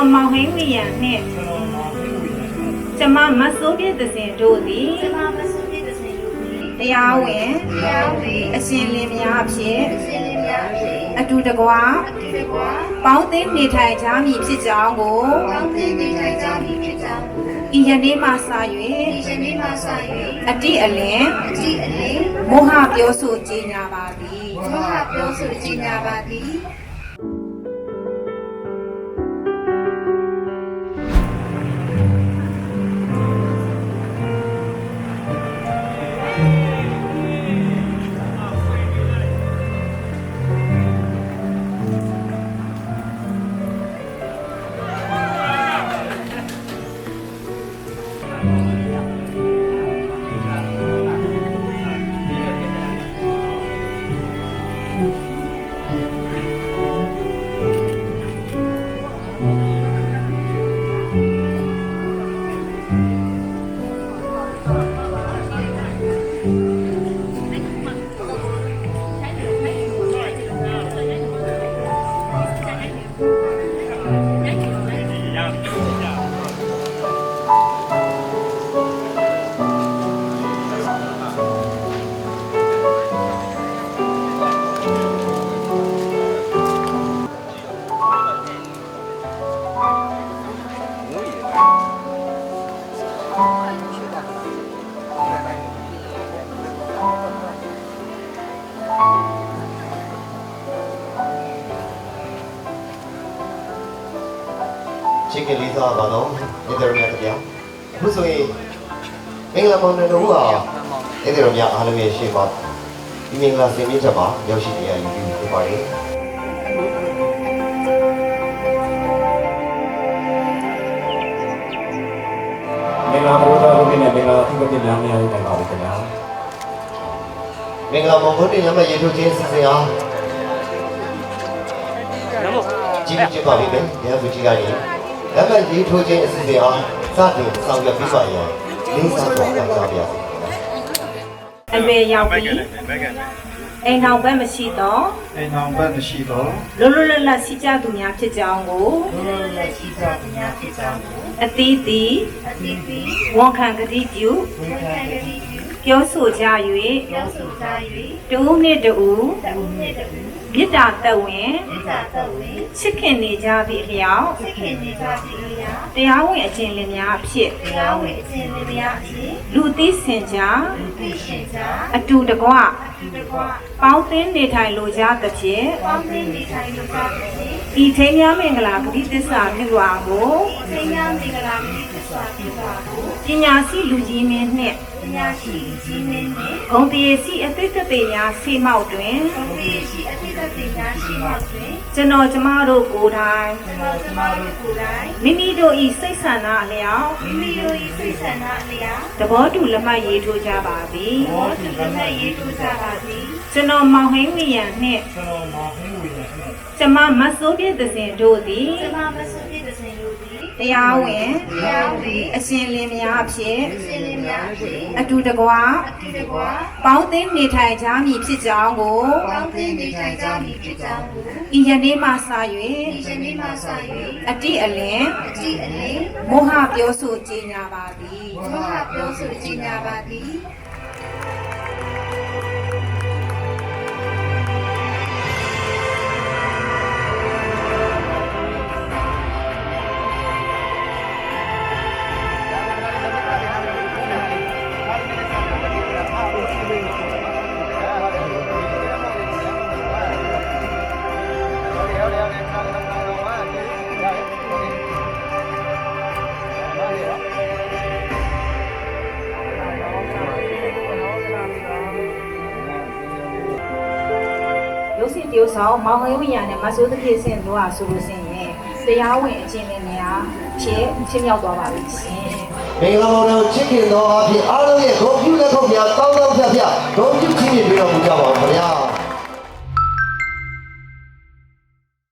တော်မောင်ဟင်းဝီရန်နှင့်ကျမမတ်စိုးပြည့်သစဉ်တို့သည်ကျမမဆုပြည့်တဲ့စဉ်လူကြီးတရားဝင်တရားဝင်အရှင်လင်းများအဖြစ်အစဉ်လေးများအဖြစ်အတူတကွာအတူတကွာပေါင်းသင်းနေထိုင်ကြမည်ဖြစ်ကြောင်းကိုကောင်းသင်းနေထိုင်ကြမည်ဖြစ်ကြောင်းကိုဤယနေ့မှစဒီ၍ယနေ့မှစ၍အတိအလင်းအကြည့်အလင်းမောဟပြောဆိုကြေညာပါသည်ဘုရားပြောဆိုကြည်ညာပါသည် ချစ်ကလေးစားပါတော့ဣသရမြတ်တရားအခုဆိုရင်မင်္ဂလာပေါင်းတဲ့တို့ဟာဣသရမြတ်အားလုံးရဲ့ရှေ့မှာဒီမင်္ဂလာစင်မြင့်ချက်မှာရောက်ရှိနေရယူပြီးဖြစ်ပါတယ်မင်္ဂလာဘုရားဘုရားနဲ့မင်္ဂလာအထူးသဖြင့်များများရေးတိုင်ပါဦးခင်ဗျာမင်္ဂလာပေါင်းဘုရားရမရေထုတ်ခြင်းစီစဉ်အားကြည့်ကြည့်ပါပြီမယ်ရဟန်းကြီးကရင် လက်မှတ်ရေးထိုးခြင်းအစီအစဉ်အားစတင်ဆောင်ရွက်ပြီးပါရင်လေးစားစွာခံစားပါရစေအရွယ်ရောက်ပြီးအိမ်တော်ဘက်မရှိတော့အိမ်အောင်ဘက်မရှိတော့လွတ်လွတ်လပ်လပ်ရှိကြသူများဖြစ်ကြောင်းကိုဘုရားလက်ရှိကြပညာဖြစ်ကြောင်းကိုအသီးသီးအတိအပြီးဝန်ခံကတိပြုဝိခံရည်ပြုပြောဆိုကြပြော၍ဆိုကြ၍တူနှင့်တူတအုပ်နဲ့တူ မေတ္တာသက်ဝင်မိစ္ဆာတော်ဝင်ချစ်ခင်နေကြသည့်အလျောက်သိခင်နေကြသည်ရာတရားဝင်အကျင့်လင်များအဖြစ်တရားဝင်အစဉ်လေးများအဖြစ်လူသိစင်ကြလူသိရှင်ကြအတူတကွဒီတကွာပေါင်းသင်းနေထိုင်လိုကြသဖြင့်ပေါင်းသင်းနေထိုင်လို့ကြသည်ဤထိမ်းများမင်္ဂလာဂတိသစ္စာပြုပါကိုသင်ညာမင်္ဂလာမိသစ္စာပြုပါကို ပညာရှိလူကြီးမင်းနှင့်ပညာရှိကြီးမင်းနှင့်ဂုံတရေစီအသိတသိများဆေးမောက်တွင်ဘုရားရှိအတိတ်ပညာရှိမှတွင်ကျွန်တော်ကျမတို့ကိုယ်တိုင်ကျွန်တော်ကျမတို့ကိုယ်တိုင်မိမိတို့ဤစိတ်ဆန္ဒအလျောက်မိမိတို့၏စိတ်ဆန္ဒအလျောက်သဘောတူလက်မှတ်ရေးထိုးကြပါသည်ဘောတူလက်မှတ်ရေးထိုးကြပါသည်ကျွန်တော်မောင်ဟင်းဝီရန်နှင့်ကျွန်တော်မောင်ဟင်းဝေရနှင့်ကျမမတ်စိုးပြည့်သစဉ်တို့သည်ကျမမဆုပြည့်တဲ့စဉ်လူသည် တရားဝင်တရားဝင်အရှင်လင်းများအဖြစ်အစဉ်လေးများအဖြစ်အတူတကွာအတူတကွာပေါင်းသင်းနေထိုင်ကြမည်ဖြစ်ကြောင်းကိုပေါင်းသင်းနေထိုင်ကြမည်ဖြစ်ကြောင်းကိုဤယနေ့မှစဒီ၍ယနေ့မှစအတိအလင်း၍အကြည့်အလင်းမောဟပြောဆိုကြေညာပါသည်ဘုရားပြောဆိုကြည်ညာပါသည် ရုပ်ရှင်တရုပ်ဆောင်မောင်ဟင်းဝီရန်နဲ့မဆိုးသဖြင့်ဆင်တို့ဟာဆိုလို့ရှိရင်တရားဝင်အကျင့်နဲ့များဖြစ်ဖြစ်မြောက်သွားပါပြီရှင်မင်္ဂလာပေါင်းတော်ချစ်ခင်တော်အဖြစ်အား